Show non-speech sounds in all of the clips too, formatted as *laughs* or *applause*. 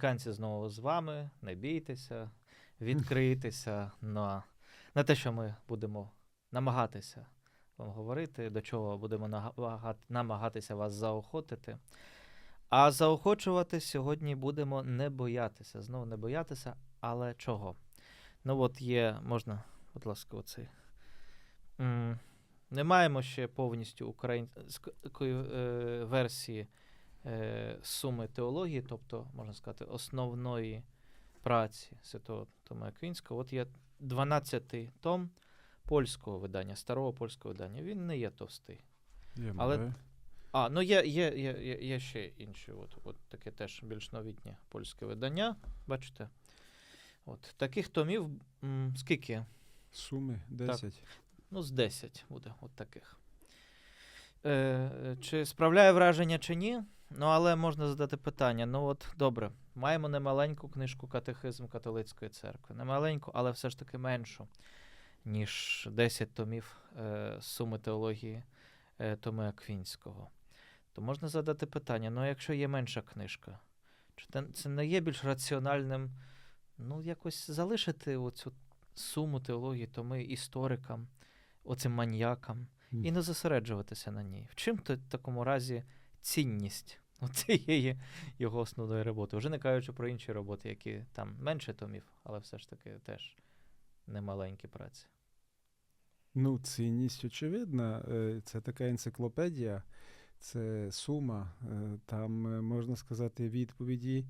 домініканці знову з вами. Не бійтеся, відкрийтеся на, на те, що ми будемо намагатися вам говорити, до чого будемо намагатися вас заохотити. А заохочувати сьогодні будемо не боятися. Знову не боятися, але чого? Ну, от є, можна, будь ласка, оцей. Не маємо ще повністю української е, версії суми теології, тобто, можна сказати, основної праці Святого Тома Аквінського. От є 12-й том польського видання, старого польського видання. Він не є товстий. Є Але- А, ну є, є, є, є, є ще інші. От, от таке теж більш новітнє польське видання. Бачите? От, таких томів м, скільки? Суми 10. Ну, з 10 буде от таких. Е, чи справляє враження, чи ні? Ну, але можна задати питання. Ну, от добре, маємо немаленьку книжку Катехизм католицької церкви. Немаленьку, але все ж таки меншу, ніж 10 томів е, суми теології е, Томи Аквінського. То можна задати питання: ну, якщо є менша книжка, чи це не є більш раціональним, ну, якось залишити оцю суму теології, томи історикам, оцим маньякам, і не зосереджуватися на ній. В чим то в такому разі цінність *laughs* цієї його основної роботи? Вже не кажучи про інші роботи, які там менше томів, але все ж таки теж немаленькі праці. Ну, цінність очевидна. Е, Це така енциклопедія, це сума. Е, Там е, можна сказати відповіді,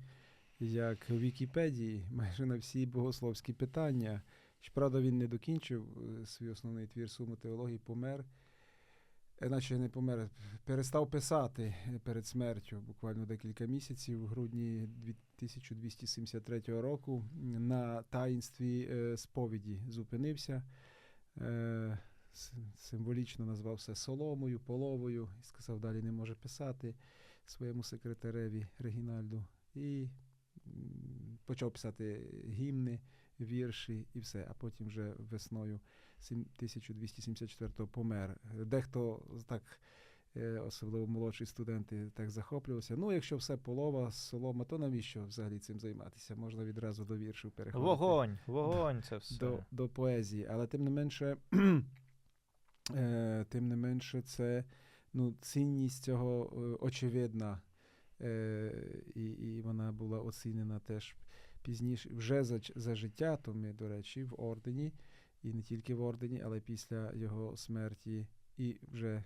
як в Вікіпедії, *laughs* майже на всі богословські питання. Щоправда, він не докінчив свій основний твір суми теології, помер. Наче не помер, перестав писати перед смертю буквально декілька місяців, в грудні 1273 року на таїнстві е, сповіді зупинився. Е, Символічно назвав все соломою, половою і сказав, далі не може писати своєму секретареві Регінальду. І почав писати гімни, вірші і все. А потім вже весною 1274-го помер. Дехто так, е, особливо молодші студенти, так захоплювався. Ну, якщо все полова, солома, то навіщо взагалі цим займатися? Можна відразу до віршів переходити Вогонь, вогонь, це все. до, до поезії. Але тим не менше, *clears throat* е, тим не менше, це ну, цінність цього е, очевидна. І, і вона була оцінена теж пізніше вже за, за життя, то ми, до речі, в ордені, і не тільки в ордені, але після його смерті, і вже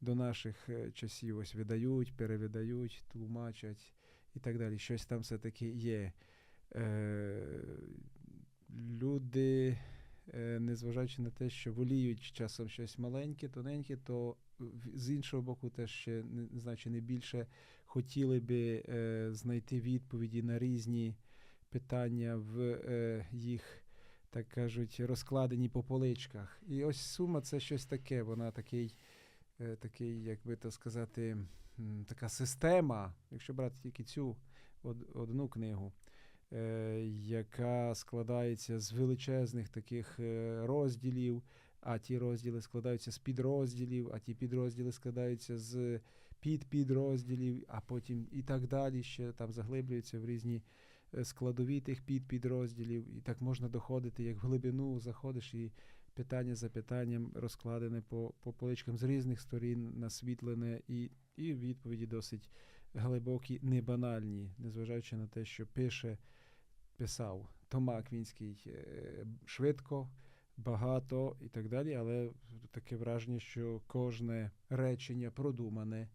до наших е, часів ось видають, перевидають, тлумачать і так далі. Щось там все-таки є. Е, люди, е, незважаючи на те, що воліють часом щось маленьке, тоненьке, то з іншого боку, теж ще не чи не більше хотіли би е, знайти відповіді на різні питання в е, їх, так кажуть, розкладені по поличках. І ось сума це щось таке, вона такий, е, такий, як би то сказати, така система, якщо брати тільки цю одну книгу е, яка складається з величезних таких е, розділів, а ті розділи складаються з підрозділів, а ті підрозділи складаються з підпідрозділів, а потім і так далі ще там заглиблюються в різні складові тих підпідрозділів. І так можна доходити, як в глибину заходиш і питання за питанням розкладене по, по поличкам з різних сторін, насвітлене, і, і відповіді досить глибокі, не банальні, незважаючи на те, що пише, писав Тома Аквінський е, швидко, багато і так далі, але таке враження, що кожне речення продумане,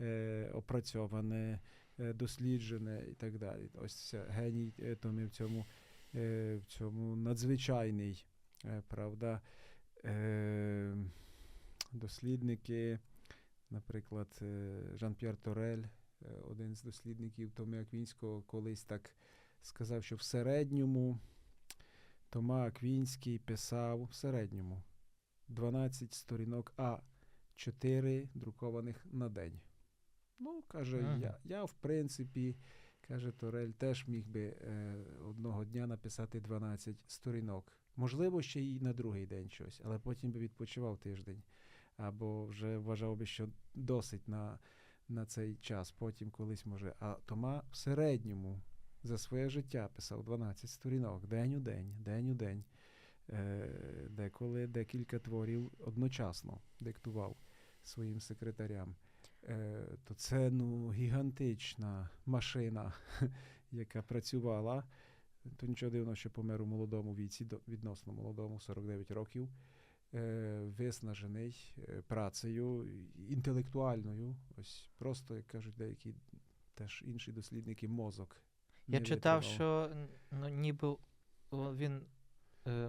е, опрацьоване, е, досліджене і так далі. Ось геній е, Томи в цьому, е, в цьому надзвичайний, е, правда. Е, дослідники, наприклад, е, Жан-П'єр Торель, е, один з дослідників Томи Аквінського, колись так сказав, що в середньому Тома Аквінський писав в середньому 12 сторінок, а 4 друкованих на день. Ну, каже, Ага. я, я в принципі, каже Торель, теж міг би е, одного дня написати 12 сторінок. Можливо, ще й на другий день щось, але потім би відпочивав тиждень. Або вже вважав би, що досить на, на цей час, потім колись може. А Тома в середньому за своє життя писав 12 сторінок, день у день, день у день. Е, деколи декілька творів одночасно диктував своїм секретарям. Е, то це ну, гігантична машина, *laughs* яка працювала. То нічого дивного, що помер у молодому віці, відносно молодому, 49 років, е, виснажений е, працею інтелектуальною. Ось просто, як кажуть деякі теж інші дослідники, мозок. Я читав, витримав. що ну, ніби він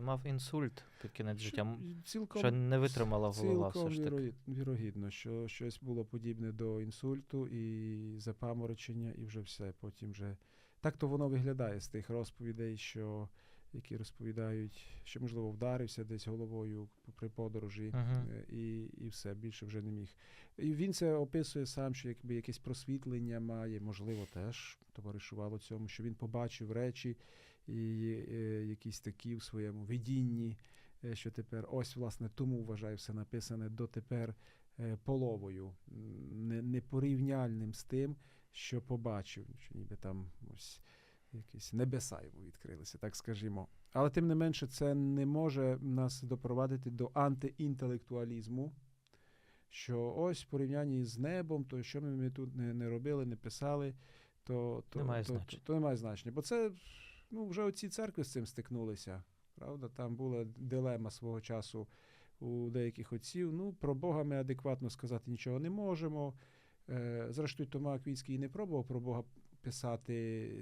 мав інсульт під кінець життя, цілком, що не витримала голова все ж таки. вірогідно, що щось було подібне до інсульту і запаморочення, і вже все. Потім вже так то воно виглядає з тих розповідей, що які розповідають, що можливо вдарився десь головою при подорожі, е, і, і все більше вже не міг. І він це описує сам, що якби якесь просвітлення має, можливо, теж товаришувало цьому, що він побачив речі і е, якісь такі в своєму видінні, е, що тепер ось, власне, тому вважаю все написане дотепер е, половою, не, непорівняльним з тим, що побачив, що ніби там ось якісь небеса йому відкрилися, так скажімо. Але тим не менше, це не може нас допровадити до антиінтелектуалізму, що ось в порівнянні з небом, то що ми, ми тут не, не робили, не писали, то, то, Немає то, то, то немає значення. Бо це ну, вже оці церкви з цим стикнулися. Правда, там була дилема свого часу у деяких отців. Ну, про Бога ми адекватно сказати нічого не можемо. Е, зрештою, Тома Аквінський не пробував про Бога писати,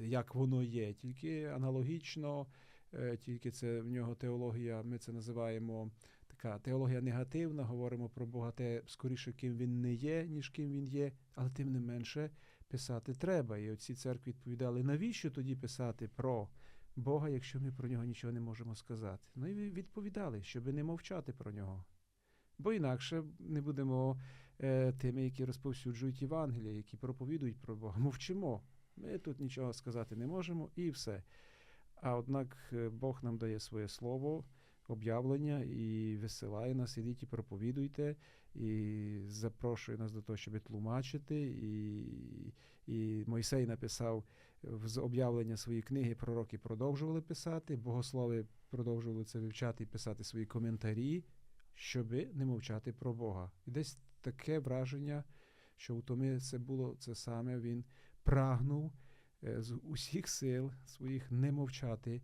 як воно є, тільки аналогічно, е, тільки це в нього теологія, ми це називаємо така теологія негативна, говоримо про Бога те скоріше, ким він не є, ніж ким він є, але тим не менше писати треба. І оці церкви відповідали, навіщо тоді писати про Бога, якщо ми про нього нічого не можемо сказати? Ну і відповідали, щоб не мовчати про нього. Бо інакше не будемо е, тими, які розповсюджують Євангелія, які проповідують про Бога. Мовчимо. Ми тут нічого сказати не можемо, і все. А однак е, Бог нам дає своє слово, об'явлення і висилає нас, ідіть і проповідуйте, і запрошує нас до того, щоб тлумачити. І, і Мойсей написав з об'явлення свої книги, пророки продовжували писати, богослови продовжували це вивчати і писати свої коментарі, щоби не мовчати про Бога. І десь таке враження, що у Томі це було це саме, він прагнув е, з усіх сил своїх не мовчати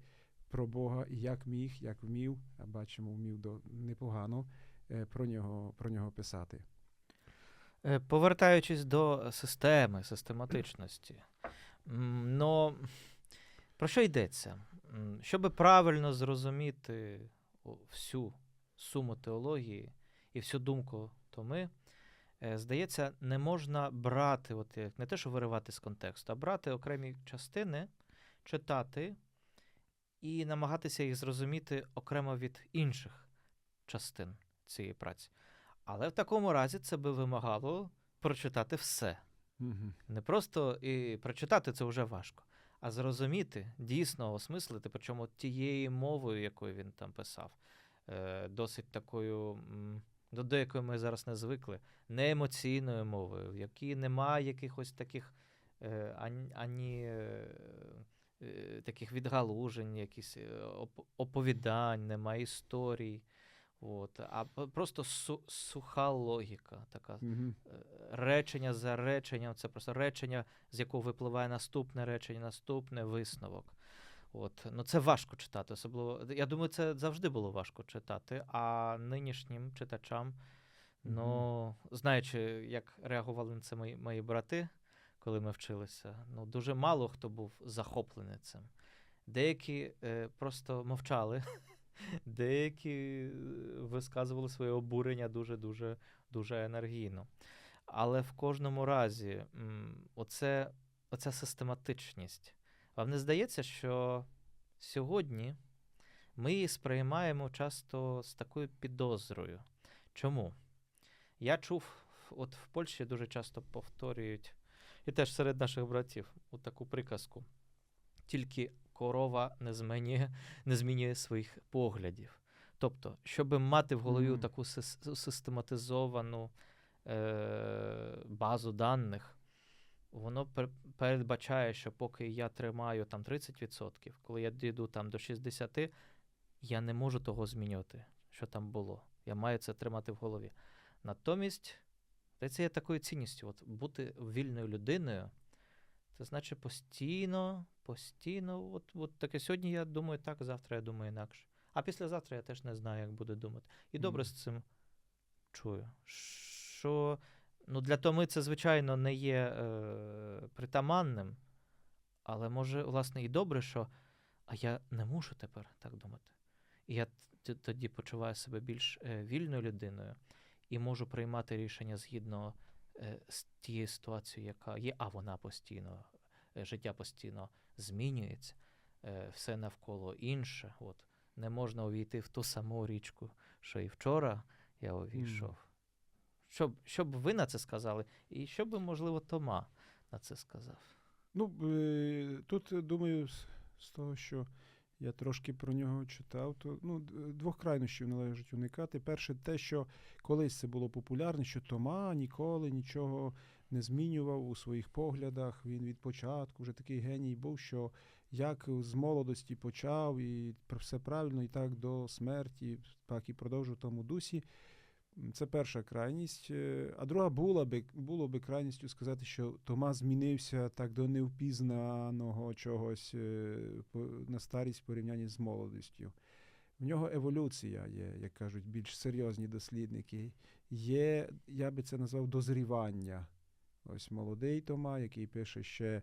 про Бога, як міг, як вмів, а бачимо, вмів до непогано про нього, про нього писати. Е, Повертаючись до системи, систематичності. Но про що йдеться? Щоб правильно зрозуміти всю суму теології і всю думку Томи, е, здається, не можна брати, от як не те, що виривати з контексту, а брати окремі частини, читати і намагатися їх зрозуміти окремо від інших частин цієї праці. Але в такому разі це би вимагало прочитати все. Угу. Не просто і прочитати це вже важко, а зрозуміти, дійсно осмислити, причому тією мовою, якою він там писав, е, досить такою, до деякої ми зараз не звикли, не емоційною мовою, в якій немає якихось таких е, ані, ані е, таких відгалужень, якісь оповідань, немає історій. От, а просто су- суха логіка, така Угу. речення за реченням, це просто речення, з якого випливає наступне речення, наступне висновок. От. Ну, це важко читати. Особливо, я думаю, це завжди було важко читати, а нинішнім читачам, ну, знаючи, як реагували на це мої, мої брати, коли ми вчилися, ну, дуже мало хто був захоплений цим. Деякі е, просто мовчали, *laughs* деякі е, висказували своє обурення дуже-дуже дуже енергійно. Але в кожному разі, оце, оця систематичність. Вам не здається, що сьогодні ми її сприймаємо часто з такою підозрою. Чому? Я чув, от в Польщі дуже часто повторюють, і теж серед наших братів, от таку приказку. Тільки корова не змінює, не змінює своїх поглядів. Тобто, щоб мати в голові Мгм. таку систематизовану е, базу даних, воно пер- передбачає, що поки я тримаю там 30%, коли я дійду там до 60%, я не можу того змінювати, що там було. Я маю це тримати в голові. Натомість, це є такою цінністю. От бути вільною людиною, це значить постійно, постійно, от, от таке сьогодні я думаю так, завтра я думаю інакше. А післязавтра я теж не знаю, як буду думати. І добре Мгм. з цим чую. Що ну, для Томи це, звичайно, не є е, притаманним, але може, власне, і добре, що а я не мушу тепер так думати. І я тоді почуваю себе більш е, вільною людиною і можу приймати рішення згідно е, з тією ситуацією, яка є, а вона постійно, е, життя постійно змінюється, е, все навколо інше. От. Не можна увійти в ту саму річку, що і вчора я увійшов. Щоб, щоб ви на це сказали, і що би, можливо, Тома на це сказав. Ну, е, тут е, думаю, з, з того, що я трошки про нього читав, то ну, двох крайнощів належить уникати. Перше, те, що колись це було популярне, що Тома ніколи нічого не змінював у своїх поглядах. Він від початку вже такий геній був, що як з молодості почав, і все правильно, і так до смерті, так і продовжив в тому дусі. Це перша крайність. Е, А друга була би, було би крайністю сказати, що Тома змінився так до невпізнаного чогось е, на старість в порівнянні з молодістю. В нього еволюція є, як кажуть, більш серйозні дослідники. Є, я би це назвав дозрівання. Ось молодий Тома, який пише ще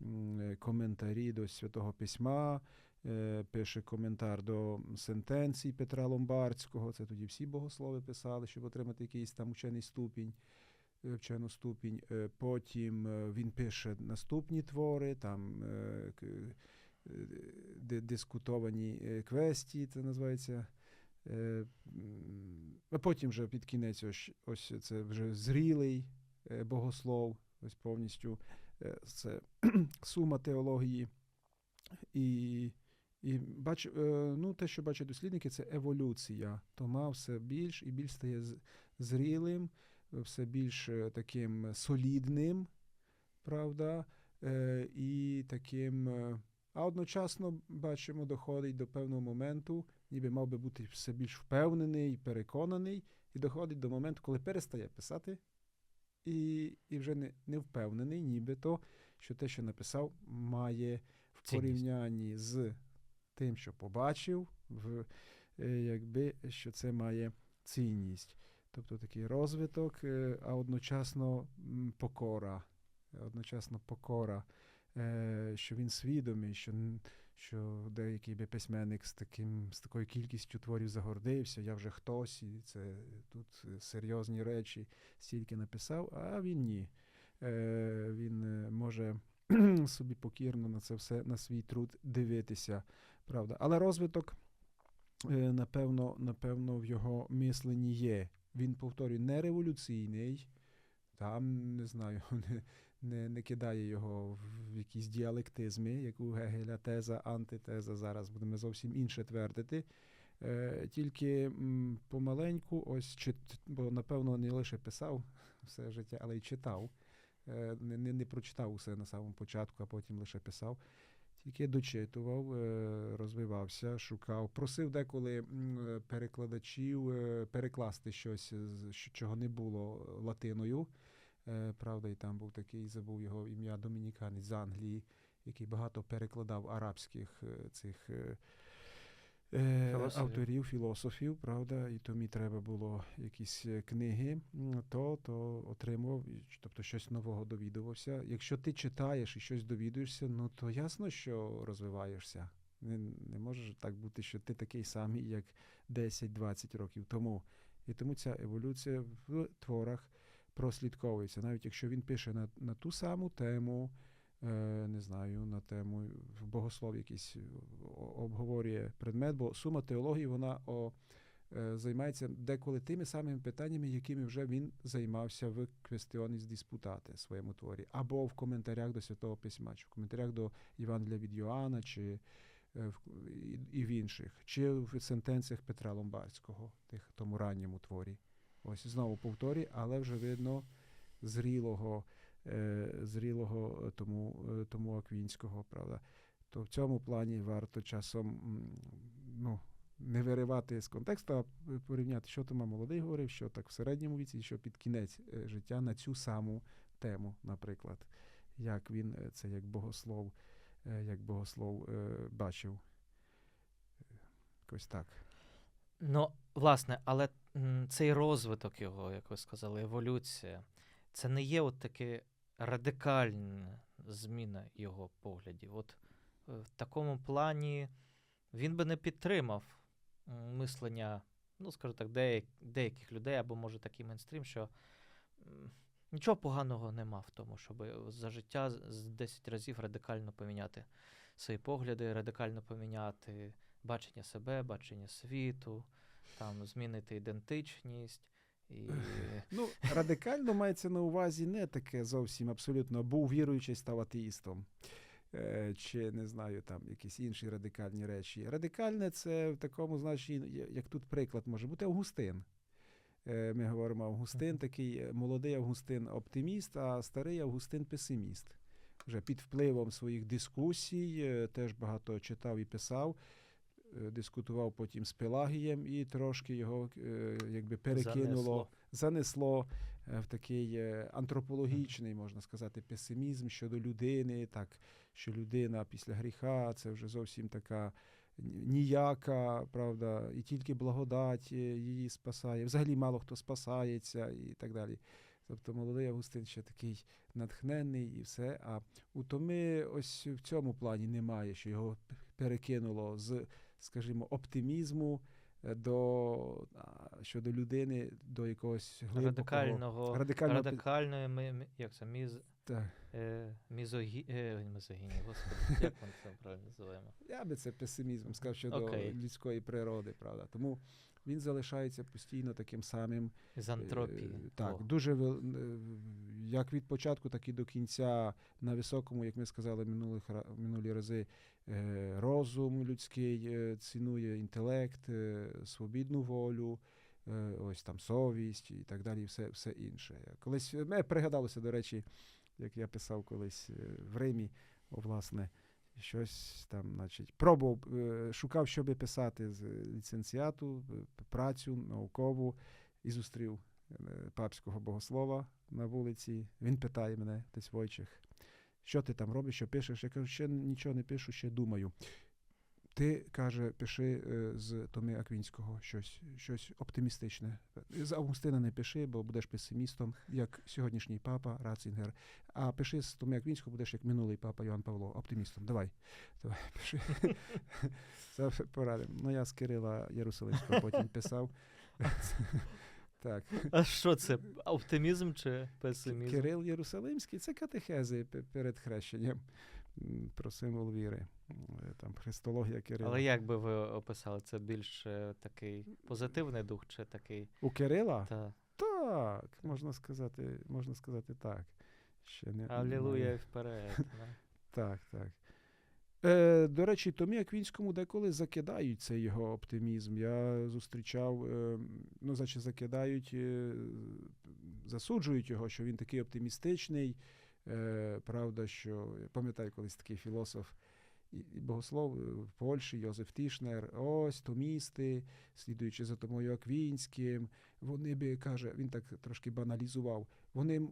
е, коментарі до Святого Письма, е, пише коментар до сентенцій Петра Ломбардського. Це тоді всі богослови писали, щоб отримати якийсь там учений ступінь, е, вчену ступінь. Потім він пише наступні твори, там дискутовані квесті, це називається. А потім вже під кінець ось, ось це вже зрілий богослов, ось повністю е, це *clears throat* сума теології. І, і бач, е, ну, те, що бачать дослідники, це еволюція. Тома все більш і більш стає зрілим, все більш е, таким солідним, правда, е, і таким. е, А одночасно бачимо, доходить до певного моменту, ніби мав би бути все більш впевнений, переконаний, і доходить до моменту, коли перестає писати, і, і вже не, не впевнений, нібито, що те, що написав, має в порівнянні з тим, що побачив, в, е, якби, що це має цінність. Тобто такий розвиток, е, а одночасно покора. Одночасно покора, е, що він свідомий, що, що деякий би письменник з, таким, з такою кількістю творів загордився, я вже хтось, і це тут е, серйозні речі стільки написав, а він ні. Е, Він е, може *clears throat* собі покірно на це все, на свій труд дивитися. Правда. Але розвиток, е, напевно, напевно, в його мисленні є. Він, повторюю, не революційний, там, не знаю, *laughs* не, не, кидає його в якісь діалектизми, як у Гегеля теза, антитеза. Зараз будемо зовсім інше твердити. Е, тільки помаленьку, ось чит, бо напевно не лише писав *laughs* все життя, але й читав. Е, не, не, не прочитав усе на самому початку, а потім лише писав. Тільки дочитував, е, розвивався, шукав, просив деколи перекладачів перекласти щось, чого не було латиною. Е, Правда, і там був такий, забув його ім'я, домініканець з Англії, який багато перекладав арабських е, цих е, Філософів. авторів, філософів, правда, і тому треба було якісь книги, то, то отримував, тобто щось нового довідувався. Якщо ти читаєш і щось довідуєшся, ну то ясно, що розвиваєшся. Не, не може так бути, що ти такий самий, як 10-20 років тому. І тому ця еволюція в творах прослідковується. Навіть якщо він пише на, на ту саму тему, е, не знаю, на тему богослов якийсь обговорює предмет, бо сума теології вона о, е, займається деколи тими самими питаннями, якими вже він займався в Квестіоніс Диспутати своєму творі, або в коментарях до Святого Письма, чи в коментарях до Євангелія від Йоанна, чи е, і, в інших, чи в сентенціях Петра Ломбардського, тих тому ранньому творі. Ось знову повторі, але вже видно зрілого, е, зрілого тому, е, тому Аквінського, правда. То в цьому плані варто часом ну, не виривати з контексту, а порівняти, що Тома молодий говорив, що так в середньому віці, що під кінець е, життя на цю саму тему, наприклад, як він це як богослов, як богослов бачив. Якось так. Ну, власне, але цей розвиток його, як ви сказали, еволюція, це не є от таке радикальна зміна його поглядів. От е, в такому плані він би не підтримав мислення, ну, скажу так, деяк, деяких людей, або може такий мейнстрім, що нічого поганого нема в тому, щоб за життя з 10 разів радикально поміняти свої погляди, радикально поміняти бачення себе, бачення світу, там змінити ідентичність. І... *laughs* Ну, радикально мається на увазі не таке зовсім абсолютно, був віруючий, став атеїстом. Е, Чи не знаю, там якісь інші радикальні речі. Радикальне це в такому значенні, як тут приклад може бути Августин. Е, Ми говоримо Августин, такий е, молодий Августин оптиміст, а старий Августин песиміст. Вже під впливом своїх дискусій, теж багато читав і писав, дискутував потім з Пелагієм і трошки його е, якби перекинуло Занесло. занесло е, в такий е, антропологічний, можна сказати, песимізм щодо людини, так що людина після гріха це вже зовсім така ніяка, правда, і тільки благодать е, її спасає. Взагалі мало хто спасається і так далі. Тобто молодий Августин ще такий натхненний і все. А у Томи ось в цьому плані немає, що його перекинуло з, скажімо, оптимізму е, до щодо людини до якогось глибокого радикального, радикального радикальної ми, ми- як це, міз, Так. е, мізогі, е, мізогіні, господи, *laughs* як ми це правильно називаємо? Я би це песимізмом сказав щодо okay. людської природи, правда. Тому він залишається постійно таким самим. З антропії. Е, Так, О, дуже е, як від початку, так і до кінця на високому, як ми сказали минулих минулі рази, е, розум людський цінує інтелект, свобідну волю. Ось там совість і так далі, і все, все інше. Колись мене пригадалося, до речі, як я писав колись в Римі, власне, щось там, значить, пробував, е, шукав, що би писати з ліцензіату, е, працю наукову, і зустрів е, папського богослова на вулиці. Він питає мене, десь Войчих, що ти там робиш, що пишеш? Я кажу, ще нічого не пишу, ще думаю. Ти, каже, пиши е, з Томи Аквінського щось, щось оптимістичне. З Августина не пиши, бо будеш песимістом, як сьогоднішній папа Рацінгер. А пиши з Томи Аквінського, будеш як минулий папа Йоанн Павло, оптимістом. Давай, давай, пиши. *laughs* Це порадив. Ну, я з Кирила Єрусалимського потім писав. *laughs* Так. А що це? Оптимізм чи песимізм? Кирил Єрусалимський це катехези перед хрещенням про символ віри. М, Там христологія Кирила. Але як би ви описали, це більш е, такий позитивний дух, чи такий. У Кирила? Та, Так, можна сказати, можна сказати так. Ще не, Алілуя вперед. *laughs* Так, так. Е, до речі, Томі Аквінському деколи закидають цей його оптимізм. Я зустрічав, е, ну, значить, закидають, е, засуджують його, що він такий оптимістичний. Е, правда, що я пам'ятаю колись такий філософ і, і богослов е, в Польщі Йозеф Тішнер. Ось томісти, слідуючи за Томою Аквінським, вони би каже, він так трошки баналізував. Вони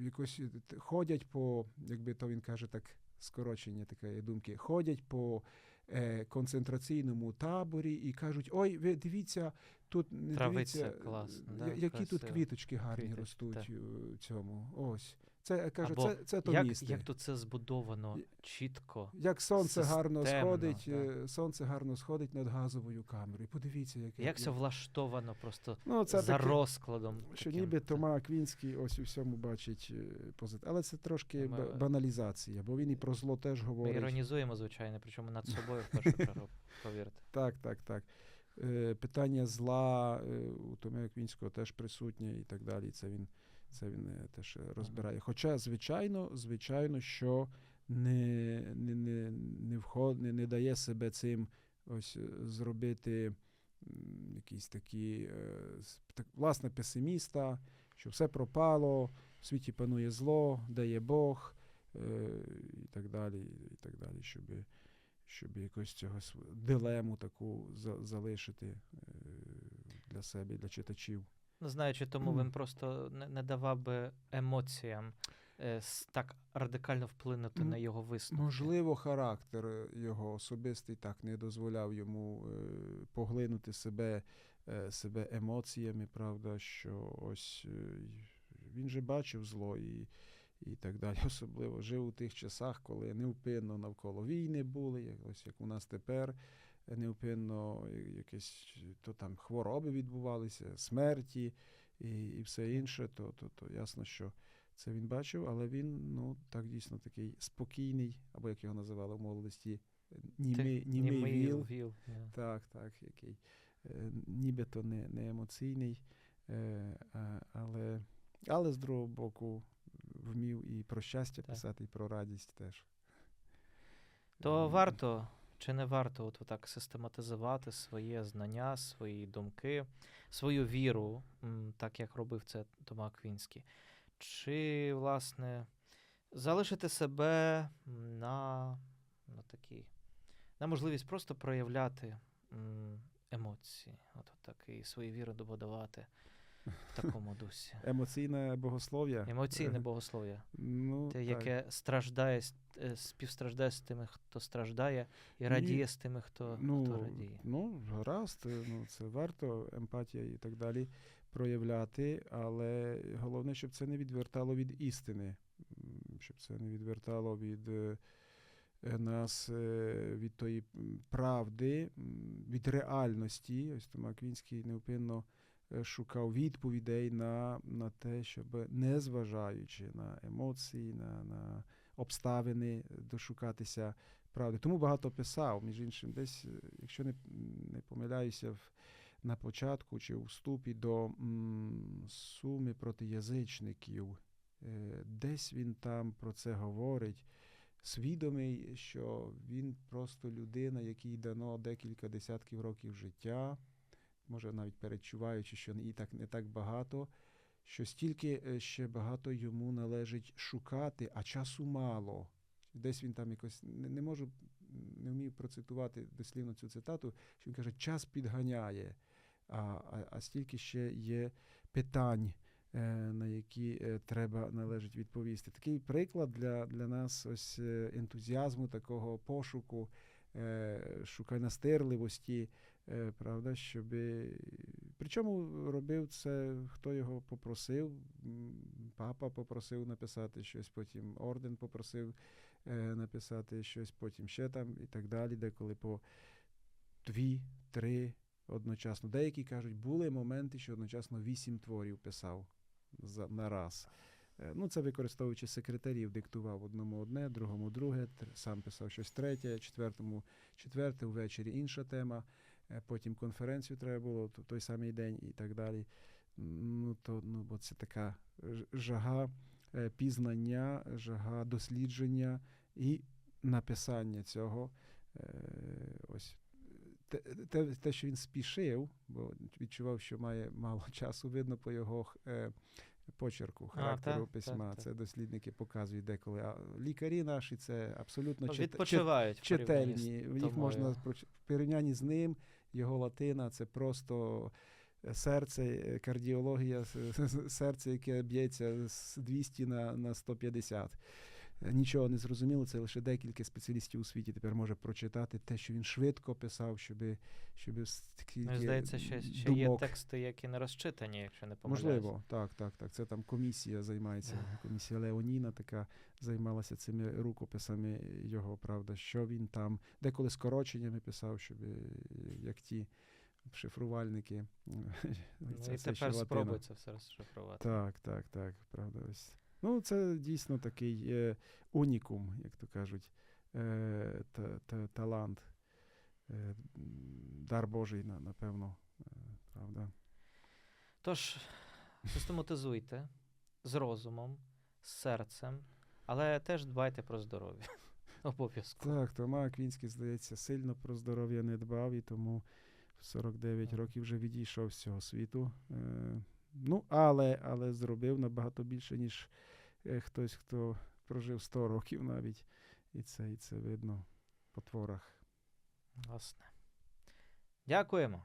якось е, ходять по, якби то він каже, так скорочення такої думки, ходять по е, концентраційному таборі і кажуть: ой, ви дивіться, тут не Травиця дивіться, класно, е, да, я- які тут квіточки гарні Квіточки, ростуть у цьому. Ось. Це каже, Або це, це Як, томісти. як тут це збудовано чітко. Як сонце гарно сходить, так. е, сонце гарно сходить над газовою камерою. Подивіться, яке Як все влаштовано просто ну, це за таке, розкладом. що таким. ніби Це- Тома Аквінський ось у всьому бачить позитив. Але це трошки Ми- баналізація, бо він і про зло теж Ми говорить. іронізуємо, звичайно, причому над собою в першу чергу, *laughs* повірте. Так, так, так. Е, питання зла е, у Томи Аквінського теж присутнє і так далі. Це він, це він е, теж розбирає. Хоча, звичайно, звичайно, що не, не, не, не, вход, не, не дає себе цим ось е, зробити якісь такі, е, так, власне, песиміста, що все пропало, в світі панує зло, де є Бог, і так далі, і так далі, щоб, щоб якось цього дилему таку залишити для себе і для читачів. Не знаю, чи тому Мгм. він просто не, не давав би емоціям е, так радикально вплинути М, на його висновки. Можливо, характер е, його особистий так не дозволяв йому е, поглинути себе, е, себе емоціями, правда, що ось е, він же бачив зло і, і так далі. *laughs* Особливо жив у тих часах, коли невпинно навколо війни були, як, ось як у нас тепер. Е, Невпинно я- якесь то там хвороби відбувалися, смерті і, і все інше, то, то, то ясно, що це він бачив, але він ну так дійсно такий спокійний, або як його називали в молодості, німий, Ти- віл. віл, да. Так, так, який е, нібито не, не емоційний, е, але, але з другого боку вмів і про щастя Так. писати, і про радість теж. То варто чи не варто от так систематизувати своє знання, свої думки, свою віру, так як робив це Тома Аквінський? Чи, власне, залишити себе на, на такій, на можливість просто проявляти емоції, от так, і свої віри добудувати в такому дусі? *laughs* Емоційне богослов'я. Емоційне Е, богослов'я. Ну, Те, так. яке страждає, е, співстраждає з тими, хто страждає, і Ні, радіє з тими, хто, ну, хто радіє. Ну, гаразд, е, ну, це варто емпатія і так далі проявляти, але головне, щоб це не відвертало від істини, щоб це не відвертало від нас від тої правди, від реальності. Ось Тома Квінський невпинно е, шукав відповідей на, на те, щоб не зважаючи на емоції, на, на обставини, дошукатися правди. Тому багато писав, між іншим, десь, е, якщо не, не помиляюся, в, на початку чи у вступі до м, суми проти язичників, е, десь він там про це говорить. Свідомий, що він просто людина, якій дано декілька десятків років життя, може навіть передчуваючи, що і так не так багато, що стільки е, ще багато йому належить шукати, а часу мало. Десь він там якось не, не можу, не вмію процитувати дослівно цю цитату, що він каже, час підганяє, а, а, а стільки ще є питань, на які е, треба належить відповісти. Такий приклад для, для нас ось е, ентузіазму, такого пошуку, е, шукай настирливості, е, правда, щоб. Причому робив це, хто його попросив. Папа попросив написати щось, потім орден попросив е, написати щось, потім ще там і так далі, деколи по дві, три одночасно. Деякі кажуть, були моменти, що одночасно вісім творів писав за, на раз. Е, Ну, це використовуючи секретарів, диктував одному одне, другому друге, сам писав щось третє, четвертому четверте, ввечері інша тема. е, Потім конференцію треба було в той самий день і так далі. Ну, то, ну, бо це така жага е, пізнання, жага дослідження і написання цього. Ось те, те, те, що він спішив, бо відчував, що має мало *laughs* часу, видно по його е, почерку, характеру так, письма. так, так. Це дослідники показують деколи. А лікарі наші це абсолютно Ну, чит- чит- Відпочивають. в чительні. Їх можна в порівнянні з ним, його латина це просто серце, кардіологія, серце, яке б'ється з 200 на, на 150. Е, Нічого не зрозуміло, це лише декілька спеціалістів у світі тепер може прочитати те, що він швидко писав, щоб, щоб скільки Мені здається, ще, ще є тексти, які не розчитані, якщо не помиляюся. Можливо, так, так, так. Це там комісія займається. Комісія Леоніна така займалася цими рукописами його, правда, що він там деколи скороченнями писав, щоб е, як ті шифрувальники. Ну, це і тепер спробуй це все розшифрувати. Так, так, так, правда. Ось. Ну, це дійсно такий е, унікум, як то кажуть, е, та, та, талант, е, дар Божий, на- напевно, е, правда. Тож, систематизуйте з розумом, з серцем, але теж дбайте про здоров'я. *laughs* Обов'язково. Так, Тома Аквінський, здається, сильно про здоров'я не дбав, і тому в 49 років вже відійшов з цього світу. Е, ну, але, але зробив набагато більше, ніж е, хтось, хто прожив 100 років навіть. І це, і це видно по творах. Власне. Дякуємо.